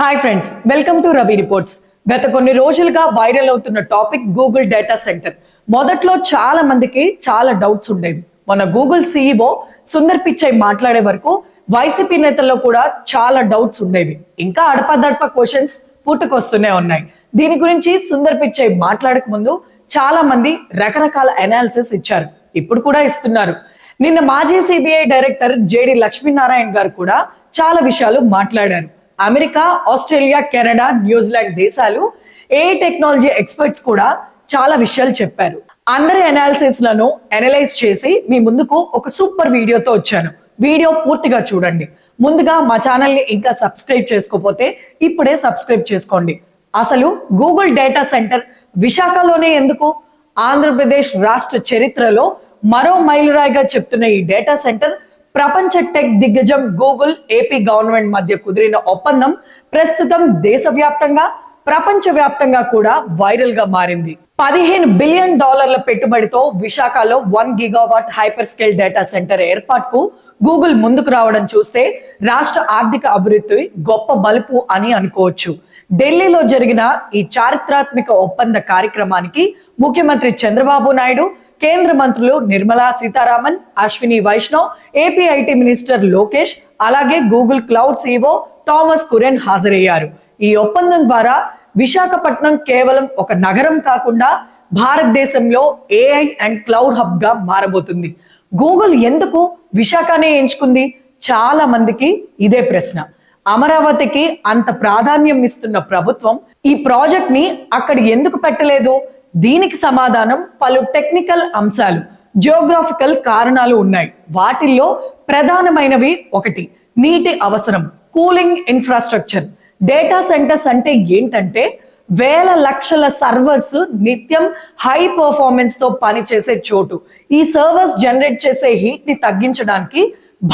Hi friends welcome to Ravi reports గత కొన్ని రోజులుగా వైరల్ అవుతున్న టాపిక్ గూగుల్ డేటా సెంటర్ మొదట్లో చాలా మందికి చాలా డౌట్స్ ఉండేవి. మన గూగుల్ సీఈఓ సుందర్ పిచ్చై మాట్లాడే వరకు వైసీపీ నేతల్లో కూడా చాలా డౌట్స్ ఉండేవి. ఇంకా అడపదడప క్వశ్చన్స్ పుట్టుకొస్తూనే ఉన్నాయి. దీని గురించి సుందర్ పిచ్చై మాట్లాడక ముందు చాలా మంది రకరకాల అనాలిసిస్ ఇచ్చారు. ఇప్పుడు కూడా ఇస్తున్నారు. నిన్న మాజీ సిబిఐ డైరెక్టర్ జేడి లక్ష్మీనారాయణ గారు కూడా చాలా విషయాలు మాట్లాడారు. అమెరికా ఆస్ట్రేలియా కెనడా న్యూజిలాండ్ దేశాలు ఏ టెక్నాలజీ ఎక్స్పర్ట్స్ కూడా చాలా విషయాలు చెప్పారు. అందరి అనాలిసిస్లను అనలైజ్ చేసి మీ ముందుకు ఒక సూపర్ వీడియోతో వచ్చాను. వీడియో పూర్తిగా చూడండి. ముందుగా మా ఛానల్ని ఇంకా సబ్స్క్రైబ్ చేసుకోకపోతే ఇప్పుడే సబ్స్క్రైబ్ చేసుకోండి. అసలు గూగుల్ డేటా సెంటర్ విశాఖలోనే ఎందుకు? ఆంధ్రప్రదేశ్ రాష్ట్ర చరిత్రలో మరో మైలురాయిగా చెప్తున్న ఈ డేటా సెంటర్ ప్రపంచ టెక్ దిగ్గజం గూగుల్ ఏపీ గవర్నమెంట్ మధ్య కుదిరిన ఒప్పందం ప్రస్తుతం దేశవ్యాప్తంగా ప్రపంచ వ్యాప్తంగా కూడా వైరల్గా మారింది. పదిహేను బిలియన్ డాలర్ల పెట్టుబడితో విశాఖలో one gigawatt hyperscale data centre ఏర్పాటుకు గూగుల్ ముందుకు రావడం చూస్తే రాష్ట్ర ఆర్థిక అభివృద్ధి గొప్ప బలుపు అని అనుకోవచ్చు. ఢిల్లీలో జరిగిన ఈ చారిత్రాత్మక ఒప్పంద కార్యక్రమానికి ముఖ్యమంత్రి చంద్రబాబు నాయుడు కేంద్ర మంత్రులు Nirmala Sitharaman Ashwini Vaishnaw AP IT minister Lokesh అలాగే Google cloud CEO Thomas Kurian హాజరయ్యారు. ఈ ఒప్పందం ద్వారా విశాఖపట్నం కేవలం ఒక నగరం కాకుండా భారతదేశంలో ఏఐ అండ్ క్లౌడ్ హబ్గా మారబోతుంది. గూగుల్ ఎందుకు విశాఖనే ఎంచుకుంది? చాలా మందికి ఇదే ప్రశ్న. అమరావతికి అంత ప్రాధాన్యం ఇస్తున్న ప్రభుత్వం ఈ ప్రాజెక్ట్ని అక్కడ ఎందుకు పెట్టలేదు? దీనికి సమాధానం పలు టెక్నికల్ అంశాలు జియోగ్రాఫికల్ కారణాలు ఉన్నాయి. వాటిల్లో ప్రధానమైనవి ఒకటి నీటి అవసరం కూలింగ్ ఇన్ఫ్రాస్ట్రక్చర్. డేటా సెంటర్స్ అంటే ఏంటంటే వేల లక్షల సర్వర్స్ నిత్యం హై పర్ఫార్మెన్స్తో పనిచేసే చోటు. ఈ సర్వర్స్ జనరేట్ చేసే హీట్ని తగ్గించడానికి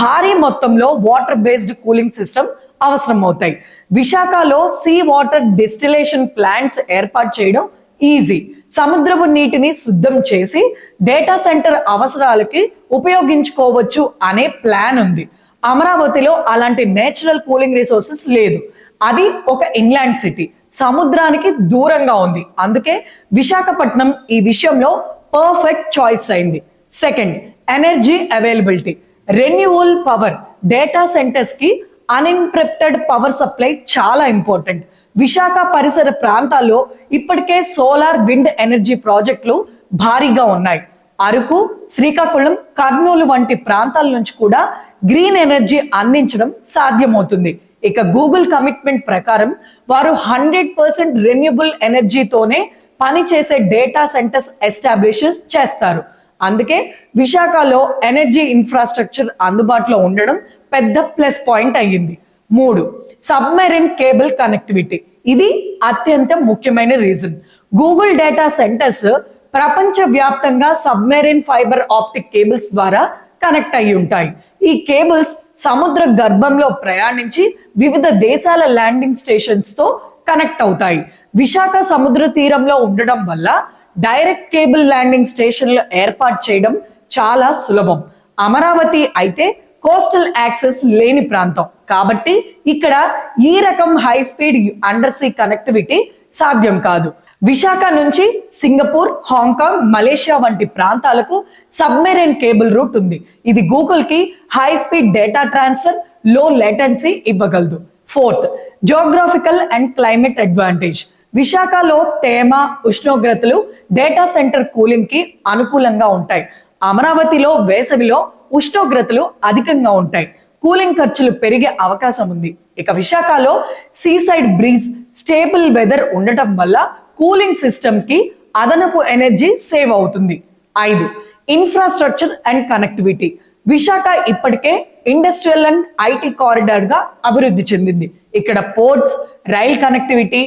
భారీ మొత్తంలో వాటర్ బేస్డ్ కూలింగ్ సిస్టమ్ అవసరం అవుతాయి విశాఖలో సీ వాటర్ డిస్టిలేషన్ ప్లాంట్స్ ఏర్పాటు చేయడం ఈజీ సముద్రపు నీటిని శుద్ధం చేసి డేటా సెంటర్ అవసరాలకి ఉపయోగించుకోవచ్చు అనే ప్లాన్ ఉంది. అమరావతిలో అలాంటి నేచురల్ కూలింగ్ రిసోర్సెస్ లేదు. అది ఒక ఇంగ్లాండ్ సిటీ సముద్రానికి దూరంగా ఉంది. అందుకే విశాఖపట్నం ఈ విషయంలో పర్ఫెక్ట్ చాయిస్ అయింది. Second energy availability renewal power data సెంటర్స్కి uninterrupted power supply చాలా ఇంపార్టెంట్ విశాఖ పరిసర ప్రాంతాల్లో ఇప్పటికే సోలార్ విండ్ ఎనర్జీ ప్రాజెక్టులు భారీగా ఉన్నాయి. అరకు శ్రీకాకుళం కర్నూలు వంటి ప్రాంతాల నుంచి కూడా గ్రీన్ ఎనర్జీ అందించడం సాధ్యమవుతుంది. ఇక గూగుల్ కమిట్మెంట్ ప్రకారం వారు హండ్రెడ్ పర్సెంట్ రెన్యూబుల్ ఎనర్జీతోనే పనిచేసే డేటా సెంటర్స్ ఎస్టాబ్లిష్ చేస్తారు. అందుకే విశాఖలో ఎనర్జీ ఇన్ఫ్రాస్ట్రక్చర్ అందుబాటులో ఉండడం పెద్ద ప్లస్ పాయింట్ అయ్యింది. మూడు సబ్మెరిన్ కేబుల్ కనెక్టివిటీ. ఇది అత్యంత ముఖ్యమైన రీజన్. గూగుల్ డేటా సెంటర్స్ ప్రపంచ వ్యాప్తంగా సబ్మెరిన్ ఫైబర్ ఆప్టిక్ కేబుల్స్ ద్వారా కనెక్ట్ అయి ఉంటాయి. ఈ కేబుల్స్ సముద్ర గర్భంలో ప్రయాణించి వివిధ దేశాల ల్యాండింగ్ స్టేషన్స్తో కనెక్ట్ అవుతాయి. విశాఖ సముద్ర తీరంలో ఉండడం వల్ల డైరెక్ట్ కేబుల్ ల్యాండింగ్ స్టేషన్లు ఏర్పాటు చేయడం చాలా సులభం. అమరావతి అయితే కోస్టల్ యాక్సెస్ లేని ప్రాంతం. కాబట్టి ఇక్కడ ఈ రకం high speed under see connectivity సాధ్యం కాదు. విశాఖ నుంచి సింగపూర్ హాంకాంగ్ మలేషియా వంటి ప్రాంతాలకు సబ్మెరైన్ కేబుల్ రూట్ ఉంది. ఇది గూగుల్కి హై స్పీడ్ డేటా ట్రాన్స్ఫర్లో లేటెన్సీ ఇవ్వగలదు. Fourth geographical and climate advantage. విశాఖలో తేమ ఉష్ణోగ్రతలు డేటా సెంటర్ కూలింగ్కి అనుకూలంగా ఉంటాయి. అమరావతిలో వేసవిలో ఉష్ణోగ్రతలు అధికంగా ఉంటాయి. కూలింగ్ ఖర్చులు పెరిగే అవకాశం ఉంది. ఇక విశాఖలో సీసైడ్ బ్రీజ్ స్టేబుల్ వెదర్ ఉండటం వల్ల కూలింగ్ సిస్టమ్కి అదనపు ఎనర్జీ సేవ్ అవుతుంది. ఐదు ఇన్ఫ్రాస్ట్రక్చర్ అండ్ కనెక్టివిటీ. విశాఖ ఇప్పటికే ఇండస్ట్రియల్ అండ్ ఐటీ కారిడార్గా అభివృద్ధి చెందింది. ఇక్కడ ports rail connectivity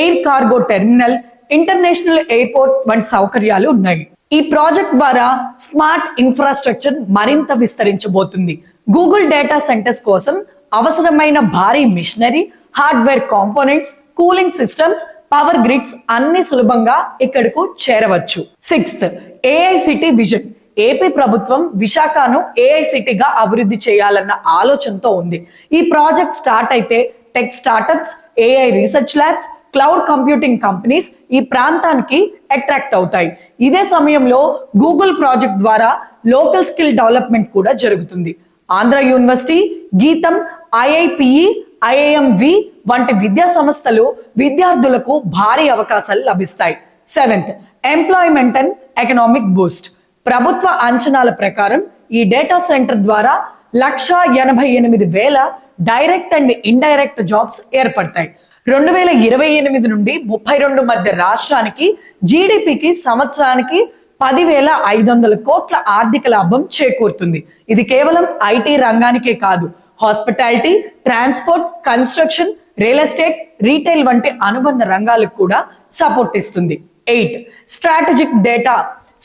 air cargo terminal international airport వంటి సౌకర్యాలు ఉన్నాయి. ఈ ప్రాజెక్ట్ ద్వారా స్మార్ట్ ఇన్ఫ్రాస్ట్రక్చర్ మరింత విస్తరించబోతుంది. గూగుల్ డేటా సెంటర్స్ కోసం అవసరమైన భారీ machinery hardware components cooling systems power grids అన్ని సులభంగా ఇక్కడకు చేరవచ్చు. Sixth AICTE vision. ఏపీ ప్రభుత్వం విశాఖను ఏఐసిటిగా అభివృద్ధి చేయాలన్న ఆలోచనతో ఉంది. ఈ ప్రాజెక్ట్ స్టార్ట్ అయితే tech startups AI research labs cloud computing companies ఈ ప్రాంతానికి అట్రాక్ట్ అవుతాయి. ఇదే సమయంలో గూగుల్ ప్రాజెక్ట్ ద్వారా లోకల్ స్కిల్ డెవలప్మెంట్ కూడా జరుగుతుంది. Andhra university Gitam IIPE IIMV వంటి విద్యా సంస్థలు విద్యార్థులకు భారీ అవకాశాలు లభిస్తాయి. Seventh employment and economic boost. ప్రభుత్వ అంచనాల ప్రకారం ఈ డేటా సెంటర్ ద్వారా లక్ష ఎనభై ఎనిమిది వేల డైరెక్ట్ అండ్ ఇండైరెక్ట్ జాబ్స్ ఏర్పడతాయి. రెండు వేల ఇరవై ఎనిమిది నుండి ముప్పై రెండు మధ్య రాష్ట్రానికి జీడిపికి సంవత్సరానికి పదివేల ఐదు వందల కోట్ల ఆర్థిక లాభం చేకూరుతుంది. ఇది కేవలం ఐటీ రంగానికే కాదు. Hospitality transport construction real estate retail వంటి అనుబంధ రంగాలకు కూడా సపోర్ట్ ఇస్తుంది. ఎయిట్ స్ట్రాటజిక్ డేటా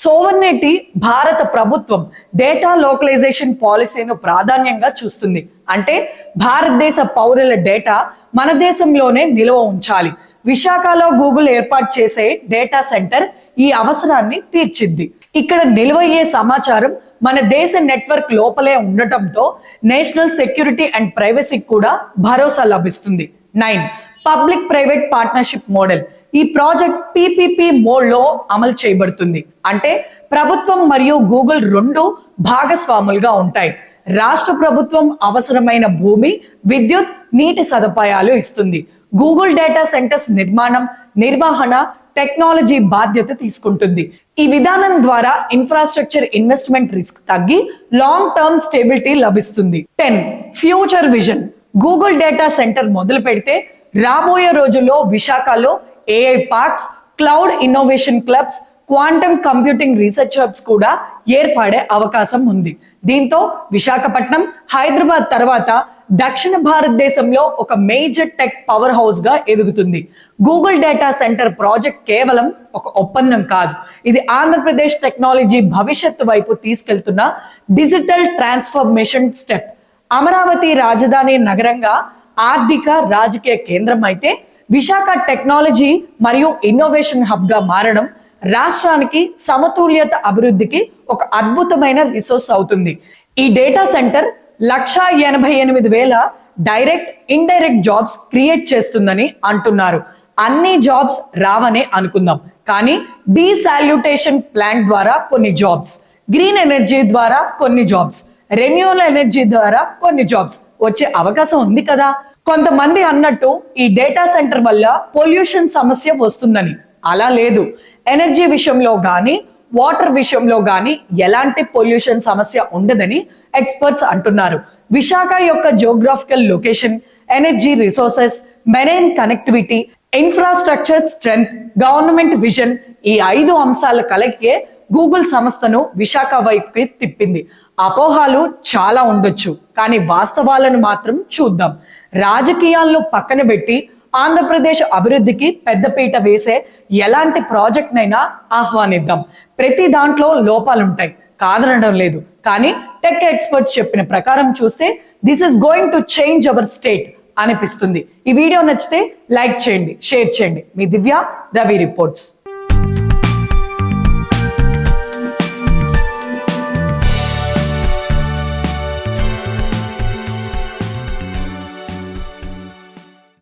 సోవన్నెట్టి భారత ప్రభుత్వం డేటా లోకలైజేషన్ పాలసీను ప్రాధాన్యంగా చూస్తుంది. అంటే భారతదేశ పౌరుల డేటా మన దేశంలోనే నిల్వ ఉంచాలి. విశాఖలో గూగుల్ ఏర్పాటు చేసే డేటా సెంటర్ ఈ అవసరాన్ని తీర్చిద్ది. ఇక్కడ నిల్వయ్యే సమాచారం మన దేశ నెట్వర్క్ లోపలే ఉండటంతో నేషనల్ సెక్యూరిటీ అండ్ ప్రైవసీకి కూడా భరోసా లభిస్తుంది. Nine. Public private partnership model. ఈ ప్రాజెక్ట్ పీపీపీ మోడ్లో అమలు చేయబడుతుంది. అంటే ప్రభుత్వం మరియు గూగుల్ రెండు భాగస్వాములుగా ఉంటాయి. రాష్ట్ర ప్రభుత్వం అవసరమైన భూమి విద్యుత్ నీటి సదుపాయాలు ఇస్తుంది. గూగుల్ డేటా సెంటర్స్ నిర్మాణం నిర్వహణ టెక్నాలజీ బాధ్యత తీసుకుంటుంది. ఈ విధానం ద్వారా ఇన్ఫ్రాస్ట్రక్చర్ ఇన్వెస్ట్మెంట్ రిస్క్ తగ్గి లాంగ్ టర్మ్ స్టెబిలిటీ లభిస్తుంది. Ten future vision. Google data centre మొదలు పెడితే రాబోయే రోజుల్లో విశాఖలో AI parks cloud innovation clubs quantum computing research hubs కూడా ఏర్పడే అవకాశం ఉంది. దీంతో విశాఖపట్నం హైదరాబాద్ తర్వాత దక్షిణ భారతదేశంలో ఒక మేజర్ టెక్ పవర్ హౌస్గా ఎదుగుతుంది. గూగుల్ డేటా సెంటర్ ప్రాజెక్ట్ కేవలం ఒక ఒప్పందం కాదు. ఇది ఆంధ్రప్రదేశ్ టెక్నాలజీ భవిష్యత్తు వైపు తీసుకెళ్తున్న డిజిటల్ ట్రాన్స్ఫర్మేషన్ స్టెప్. అమరావతి రాజధాని నగరంగా ఆర్థిక రాజకీయ కేంద్రం అయితే విశాఖ టెక్నాలజీ మరియు ఇన్నోవేషన్ హబ్గా మారడం రాష్ట్రానికి సమతుల్యత అభివృద్ధికి ఒక అద్భుతమైన రిసోర్స్ అవుతుంది. ఈ డేటా సెంటర్ లక్షా ఎనభై ఎనిమిది వేల డైరెక్ట్ ఇండైరెక్ట్ జాబ్స్ క్రియేట్ చేస్తుందని అంటున్నారు. అన్ని జాబ్స్ రావనే అనుకుందాం. కానీ డీసాల్యుటేషన్ ప్లాంట్ ద్వారా కొన్ని జాబ్స్ గ్రీన్ ఎనర్జీ ద్వారా కొన్ని జాబ్స్ రెన్యూవల్ ఎనర్జీ ద్వారా కొన్ని జాబ్స్ వచ్చే అవకాశం ఉంది కదా? కొంతమంది అన్నట్టు ఈ డేటా సెంటర్ వల్ల పొల్యూషన్ సమస్య వస్తుందని. అలా లేదు. ఎనర్జీ విషయంలో కానీ వాటర్ విషయంలో కానీ ఎలాంటి పొల్యూషన్ సమస్య ఉండదని ఎక్స్పర్ట్స్ అంటున్నారు. విశాఖ యొక్క geographical location energy resources marine connectivity infrastructure strength government vision ఈ ఐదు అంశాల కలెక్టే గూగుల్ సంస్థను విశాఖ వైపుకి తిప్పింది. అపోహాలు చాలా ఉండొచ్చు కానీ వాస్తవాలను మాత్రం చూద్దాం. రాజకీయాలను పక్కన పెట్టి ఆంధ్రప్రదేశ్ అభివృద్ధికి పెద్దపీట వేసే ఎలాంటి ప్రాజెక్ట్ నైనా ఆహ్వానిద్దాం. ప్రతి దాంట్లో లోపాలుంటాయి కాదనడం లేదు. కానీ టెక్ ఎక్స్పర్ట్స్ చెప్పిన ప్రకారం చూస్తే this is going to change our state అనిపిస్తుంది. ఈ వీడియో నచ్చితే లైక్ చేయండి షేర్ చేయండి. మీ దివ్య రవి రిపోర్ట్స్.